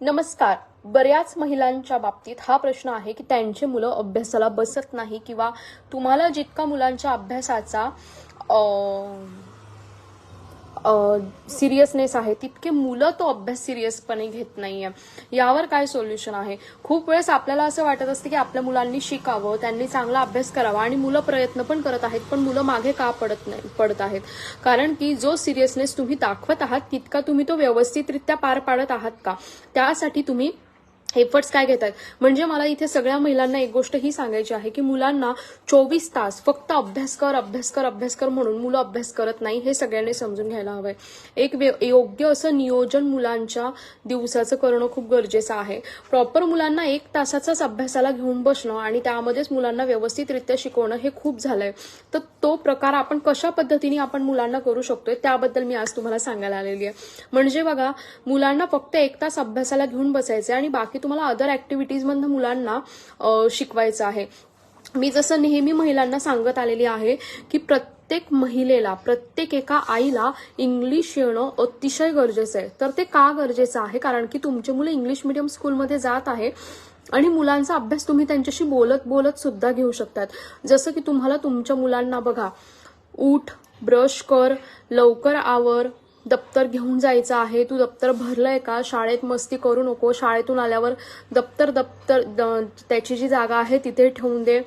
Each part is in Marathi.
नमस्कार. बऱ्याच महिलांच्या बाबतीत हा प्रश्न आहे की त्यांचे मुलं अभ्यासाला बसत नाही किंवा तुम्हाला जितका मुलांच्या अभ्यासाचा सिरियसनेस आहे. तितके मुलं तो अभ्यास सिरियसपणे घेत नाहीये. यावर काय सोल्युशन आहे? खूप वेळेस आपल्याला असं वाटत असतं की आपल्या मुलांनी शिकावं त्यांनी चांगला अभ्यास करावा आणि मुलं प्रयत्न पण करत आहेत पण मुलं मागे का पडत नाही पडत आहेत? कारण की जो सिरियसनेस तुम्ही दाखवत आहात तितका तुम्ही तो व्यवस्थितरित्या पार पाडत आहात का? त्यासाठी तुम्ही एफर्ट्स काय घेत आहेत म्हणजे मला इथे सगळ्या महिलांना एक गोष्ट ही सांगायची आहे की मुलांना चोवीस तास फक्त अभ्यास कर अभ्यास कर अभ्यास कर म्हणून मुलं अभ्यास करत नाही हे सगळ्यांनी समजून घ्यायला हवंय. एक योग्य असं नियोजन मुलांच्या दिवसाचं करणं खूप गरजेचं आहे. प्रॉपर मुलांना एक तासाचाच अभ्यासाला घेऊन बसणं आणि त्यामध्येच मुलांना व्यवस्थितरित्या शिकवणं हे खूप झालंय. तर तो प्रकार आपण कशा पद्धतीने आपण मुलांना करू शकतोय त्याबद्दल मी आज तुम्हाला सांगायला आलेली आहे. म्हणजे बघा मुलांना फक्त एक तास अभ्यासाला घेऊन बसायचं आणि बाकी तुम्हाला अदर ऍक्टिव्हिटीजमधनं मुलांना शिकवायचं आहे. मी जसं नेहमी महिलांना सांगत आलेली आहे की प्रत्येक महिलेला प्रत्येक एका आईला इंग्लिश येणं अतिशय गरजेचं आहे. तर ते का गरजेचं आहे? कारण की तुमचे मुलं इंग्लिश मिडियम स्कूलमध्ये जात आहे आणि मुलांचा अभ्यास तुम्ही त्यांच्याशी बोलत बोलत सुद्धा घेऊ शकतात. जसं की तुम्हाला तुमच्या मुलांना बघा उठ ब्रश कर लवकर आवर दप्तर घेऊन जायचं आहे. तू दप्तर भरलंय का? शाळेत मस्ती करू नको. शाळेतून आल्यावर दप्तर दप्तर द- त्याची जी जागा आहे तिथे ठेवून दे.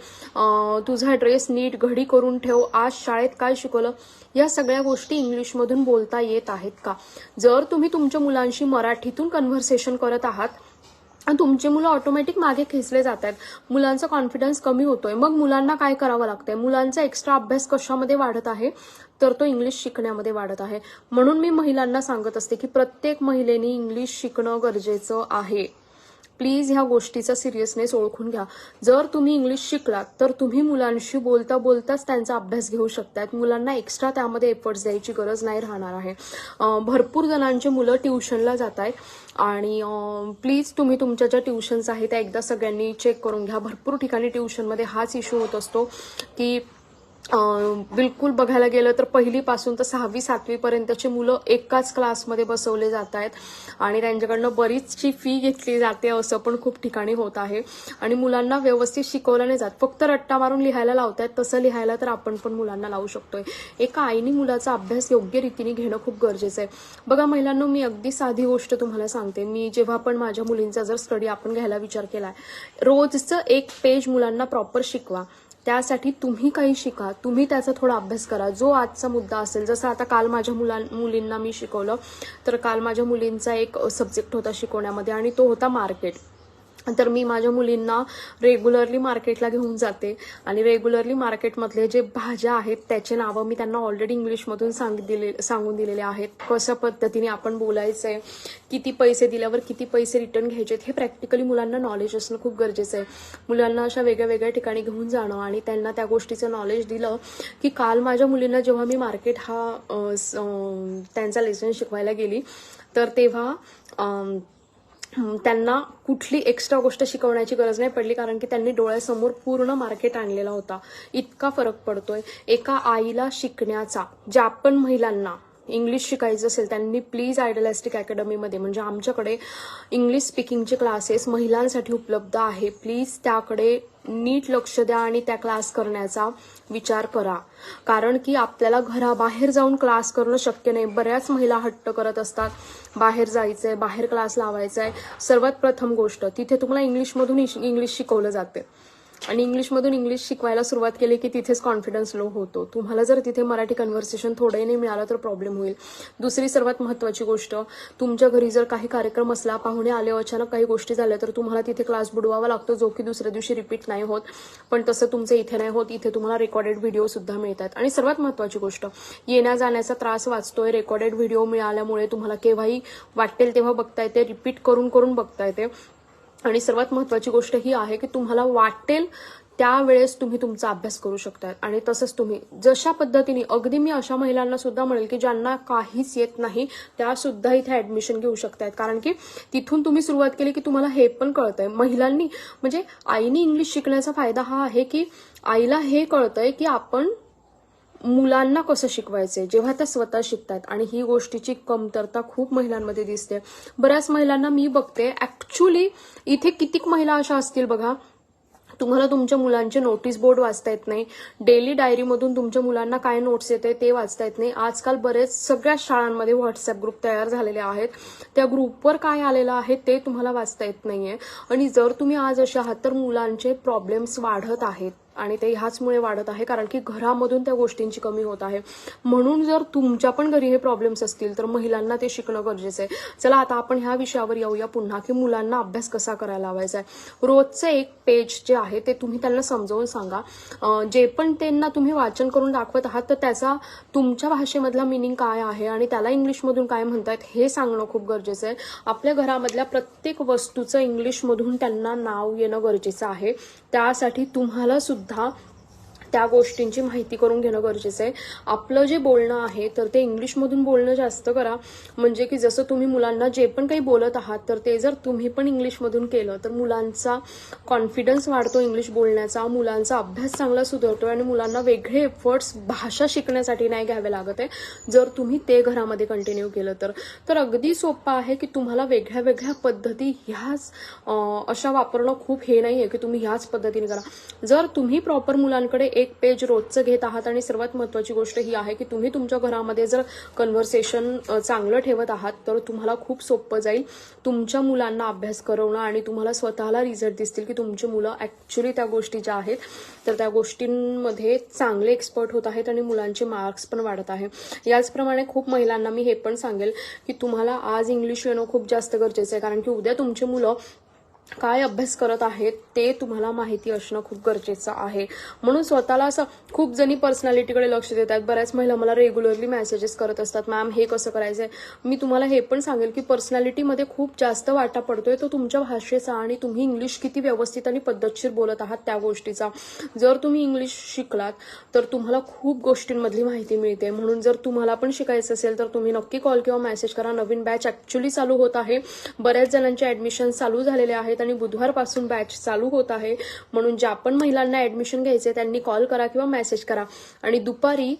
तुझा ड्रेस नीट घडी करून ठेव. आज शाळेत काय शिकवलं? या सगळ्या गोष्टी इंग्लिशमधून बोलता येत आहेत का? जर तुम्ही तुमच्या मुलांशी मराठीतून कन्व्हर्सेशन करत आहात तुमची मुलं ऑटोमॅटिक मागे खेचले जात आहेत मुलांचा कॉन्फिडन्स कमी होतोय. मग मुलांना काय करावं लागतंय? मुलांचा एक्स्ट्रा अभ्यास कशामध्ये वाढत आहे? तर तो इंग्लिश शिकण्यामध्ये वाढत आहे. म्हणून मी महिलांना सांगत असते की प्रत्येक महिलेने इंग्लिश शिकणं गरजेचं आहे. प्लीज ह्या गोष्टीचा सिरियसनेस ओळखून घ्या. जर तुम्ही इंग्लिश शिकलात तर तुम्ही मुलांशी बोलता बोलताच त्यांचा अभ्यास घेऊ शकतात मुलांना एक्स्ट्रा त्यामध्ये एफर्ट्स द्यायची गरज नाही राहणार आहे. भरपूर जणांची मुलं ट्युशनला जात आहेत आणि प्लीज तुम्ही तुमच्या ज्या ट्युशन्स आहेत त्या एकदा सगळ्यांनी चेक करून घ्या. भरपूर ठिकाणी ट्युशनमध्ये हाच इश्यू होत असतो की बिलकुल बघायला गेलं तर पहिलीपासून तर सहावी सातवीपर्यंतची मुलं एकाच क्लासमध्ये बसवले जात आहेत. आणि त्यांच्याकडनं बरीचशी फी घेतली जाते असं पण खूप ठिकाणी होत आहे. आणि मुलांना व्यवस्थित शिकवलं नाही जात. फक्त रट्टा मारून लिहायला लावतायत तसं लिहायला तर आपण पण मुलांना लावू शकतोय. एका आईने मुलाचा अभ्यास योग्य रीतीने घेणं खूप गरजेचं आहे. बघा महिलांना मी अगदी साधी गोष्ट तुम्हाला सांगते. मी जेव्हा पण माझ्या मुलींचा जर स्टडी आपण घ्यायला विचार केलाय रोजचं एक पेज मुलांना प्रॉपर शिकवा. त्यासाठी तुम्ही काही शिका. तुम्ही त्याचा थोडा अभ्यास करा. जो आजचा मुद्दा असेल जसं आता काल माझ्या मुला मुलींना मी शिकवलं तर काल माझ्या मुलींचा एक सब्जेक्ट होता शिकवण्यामध्ये आणि तो होता मार्केट तर मी माझ्या मुलींना रेग्युलरली मार्केटला घेऊन जाते. आणि रेग्युलरली मार्केटमधले जे भाज्या आहेत त्याचे नावं मी त्यांना ऑलरेडी इंग्लिशमधून सांग दिले सांगून दिलेले आहेत. कशा पद्धतीने आपण बोलायचं आहे किती पैसे दिल्यावर किती पैसे रिटर्न घ्यायचे हे प्रॅक्टिकली मुलांना नॉलेज असणं खूप गरजेचं आहे. मुलांना अशा वेगळ्या वेगळ्या ठिकाणी घेऊन जाणं आणि त्यांना त्या गोष्टीचं नॉलेज दिलं की काल माझ्या मुलींना जेव्हा मी मार्केट हा स- त्यांचा लेसन शिकवायला गेली तर तेव्हा त्यांना कुठली एक्स्ट्रा गोष्ट शिकवण्याची गरज नाही पडली कारण की त्यांनी डोळ्यासमोर पूर्ण मार्केट आणलेला होता. इतका फरक पडतोय. एका आईला शिकण्याचा ज्या पण महिलांना इंग्लिश शिकायचं असेल त्यांनी प्लीज आयडलॅस्टिक अकॅडमीमध्ये म्हणजे आमच्याकडे इंग्लिश स्पीकिंगचे क्लासेस महिलांसाठी उपलब्ध आहे. प्लीज त्याकडे नीट लक्ष द्या आणि त्या क्लास करण्याचा विचार करा. कारण की आपल्याला घराबाहेर जाऊन क्लास करणं शक्य नाही. बऱ्याच महिला हट्ट करत असतात. बाहेर जायचंय बाहेर क्लास लावायचा आहे सर्वात प्रथम गोष्ट तिथे तुम्हाला इंग्लिशमधून इश- इंग्लिश शिकवलं जाते. आणि इंग्लिशमधून इंग्लिश शिकवायला सुरुवात केली की तिथेच कॉन्फिडन्स लो होतो. तुम्हाला जर तिथे मराठी कन्व्हर्सेशन थोडंही नाही मिळालं तर प्रॉब्लेम होईल. दुसरी सर्वात महत्वाची गोष्ट तुमच्या घरी जर काही कार्यक्रम असला पाहुणे आले अचानक काही गोष्टी झाल्या तर तुम्हाला तिथे क्लास बुडवावा लागतो जो की दुसऱ्या दिवशी रिपीट नाही होत. पण तसं तुमचं इथे नाही होत इथे तुम्हाला रेकॉर्डेड व्हिडिओ सुद्धा मिळतात. आणि सर्वात महत्वाची गोष्ट येण्या जाण्याचा त्रास वाचतोय रेकॉर्डेड व्हिडिओ मिळाल्यामुळे तुम्हाला केव्हाही वाटेल तेव्हा बघता येते रिपीट करून करून बघता येते. आणि सर्वात महत्वाची गोष्ट ही आहे की तुम्हाला वाटेल त्यावेळेस तुम्ही तुमचा अभ्यास करू शकता आणि तसंच तुम्ही जशा पद्धतीने अगदी मी अशा महिलांना सुद्धा म्हणेल की ज्यांना काहीच येत नाही त्या सुद्धा इथे ऍडमिशन घेऊ शकतात कारण की तिथून तुम्ही सुरुवात केली की तुम्हाला हे पण कळतंय. महिलांनी म्हणजे आईने इंग्लिश शिकण्याचा फायदा हा आहे की आईला हे कळतंय की आपण मुलांना कसं शिकवायचंय? जेव्हा त्या स्वतः शिकतात आणि ही गोष्टीची कमतरता खूप महिलांमध्ये दिसते. बऱ्याच महिलांना मी बघते ऍक्च्युली इथे कितीक महिला अशा असतील बघा. तुम्हाला तुमच्या मुलांचे नोटीस बोर्ड वाचता येत नाही. डेली डायरीमधून तुमच्या मुलांना काय नोट्स येते ते वाचता येत नाही. आजकाल बरेच सगळ्या शाळांमध्ये व्हॉट्सअप ग्रुप तयार झालेले आहेत. त्या ग्रुपवर काय आलेलं आहे ते तुम्हाला वाचता येत नाहीये. आणि जर तुम्ही आज असे आहात तर मुलांचे प्रॉब्लेम्स वाढत आहेत. आणि ते ह्याचमुळे वाढत आहे कारण की घरामधून त्या गोष्टींची कमी होत आहे. म्हणून जर तुमच्या पण घरी हे प्रॉब्लेम्स असतील तर महिलांना ते शिकणं गरजेचं आहे. चला आता आपण ह्या विषयावर येऊया पुन्हा की मुलांना अभ्यास कसा करायला लावायचा आहे. रोजचं एक पेज जे आहे ते तुम्ही त्यांना समजावून सांगा. जे पण त्यांना तुम्ही वाचन करून दाखवत आहात तर त्याचा तुमच्या भाषेमधला मिनिंग काय आहे आणि त्याला इंग्लिशमधून काय म्हणतायत हे सांगणं खूप गरजेचं आहे. आपल्या घरामधल्या प्रत्येक वस्तूचं इंग्लिशमधून त्यांना नाव येणं गरजेचं आहे. त्यासाठी तुम्हाला सुद्धा 다. त्या गोष्टींची माहिती करून घेणं गरजेचं आहे. आपलं जे बोलणं आहे तर ते इंग्लिशमधून बोलणं जास्त करा. म्हणजे की जसं तुम्ही मुलांना जे पण काही बोलत आहात तर ते जर तुम्ही पण इंग्लिशमधून केलं तर मुलांचा कॉन्फिडन्स वाढतो इंग्लिश बोलण्याचा मुलांचा अभ्यास चांगला सुधारतो आणि मुलांना वेगळे एफर्ट्स भाषा शिकण्यासाठी नाही घ्यावे लागत आहे. जर तुम्ही ते घरामध्ये कंटिन्यू केलं तर. तर अगदी सोपं आहे की तुम्हाला वेगळ्या वेगळ्या पद्धती ह्याच अशा वापरणं खूप हे नाही आहे की तुम्ही ह्याच पद्धतीने करा. जर तुम्ही प्रॉपर मुलांकडे एक पेज रोजचं घेत आहात आणि सर्वात महत्वाची गोष्ट ही आहे की तुम्ही तुमच्या घरामध्ये जर कन्व्हर्सेशन चांगलं ठेवत आहात तर तुम्हाला खूप सोपं जाईल तुमच्या मुलांना अभ्यास करवणं आणि तुम्हाला स्वतःला रिझल्ट दिसतील की तुमची मुलं ॲक्च्युली त्या गोष्टी ज्या आहेत तर त्या गोष्टींमध्ये चांगले एक्सपर्ट होत आहेत आणि मुलांचे मार्क्स पण वाढत आहे. याचप्रमाणे खूप महिलांना मी हे पण सांगेल की तुम्हाला आज इंग्लिश येणं खूप जास्त गरजेचं आहे. कारण की उद्या तुमची मुलं काय अभ्यास करत आहेत ते तुम्हाला माहिती असणं खूप गरजेचं आहे. म्हणून स्वतःला असं खूप जणी पर्सनॅलिटीकडे लक्ष देतात बऱ्याच महिला मला रेग्युलरली मेसेजेस करत असतात. मॅम हे कसं करायचंय? मी तुम्हाला हे पण सांगेल की पर्सनॅलिटीमध्ये खूप जास्त वाटा पडतोय. तो तुमच्या भाषेचा आणि तुम्ही इंग्लिश किती व्यवस्थित आणि पद्धतशीर बोलत आहात त्या गोष्टीचा. जर तुम्ही इंग्लिश शिकलात तर तुम्हाला खूप गोष्टींमधली माहिती मिळते. म्हणून जर तुम्हाला पण शिकायचं असेल तर तुम्ही नक्की कॉल किंवा मेसेज करा. नवीन बॅच ऍक्च्युली चालू होत आहे. बऱ्याच जणांचे ऍडमिशन चालू झालेले आहेत. आणि बुधवारपासून बॅच चालू होत आहे. म्हणून ज्या पण महिलांना ऍडमिशन घ्यायचे त्यांनी कॉल करा किंवा मेसेज करा. आणि दुपारी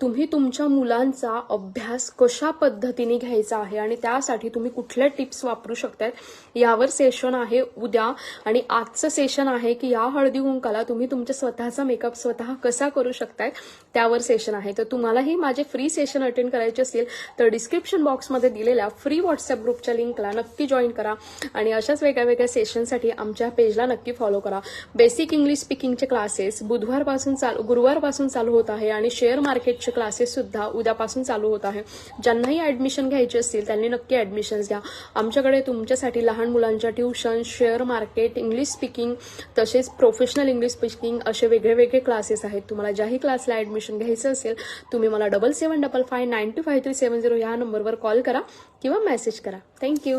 तुम्ही तुमच्या मुलांचा अभ्यास कशा पद्धतीने घ्यायचा आहे आणि त्यासाठी तुम्ही कुठल्या टिप्स वापरू शकतायत यावर सेशन आहे उद्या. आणि आजचं सेशन आहे की या हळदी कुंकाला तुम्ही तुमच्या स्वतःचा मेकअप स्वतः कसा करू शकताय त्यावर सेशन आहे. तर तुम्हालाही माझे फ्री सेशन अटेंड करायचे असतील तर डिस्क्रिप्शन बॉक्समध्ये दिलेल्या फ्री व्हॉट्सअप ग्रुपच्या लिंकला नक्की जॉईन करा. आणि अशाच वेगळ्या वेगळ्या सेशनसाठी आमच्या पेजला नक्की फॉलो करा. बेसिक इंग्लिश स्पीकिंगचे क्लासेस बुधवारपासून चालू गुरुवारपासून चालू होत आहे आणि शेअर मार्केटचे क्लासेस सुद्धा उद्यापासून चालू होत आहे. ज्यांनाही ऍडमिशन घ्यायची असतील त्यांनी नक्की ॲडमिशन्स घ्या. आमच्याकडे तुमच्यासाठी लहान मुलांच्या tuition share market English speaking तसेच प्रोफेशनल इंग्लिश स्पीकिंग असे वेगळे वेगळे क्लासेस आहेत. तुम्हाला ज्याही क्लासला ऍडमिशन घ्यायचं असेल तुम्ही मला double seven double five nine two five three seven zero ह्या नंबरवर कॉल करा किंवा मेसेज करा. थँक्यू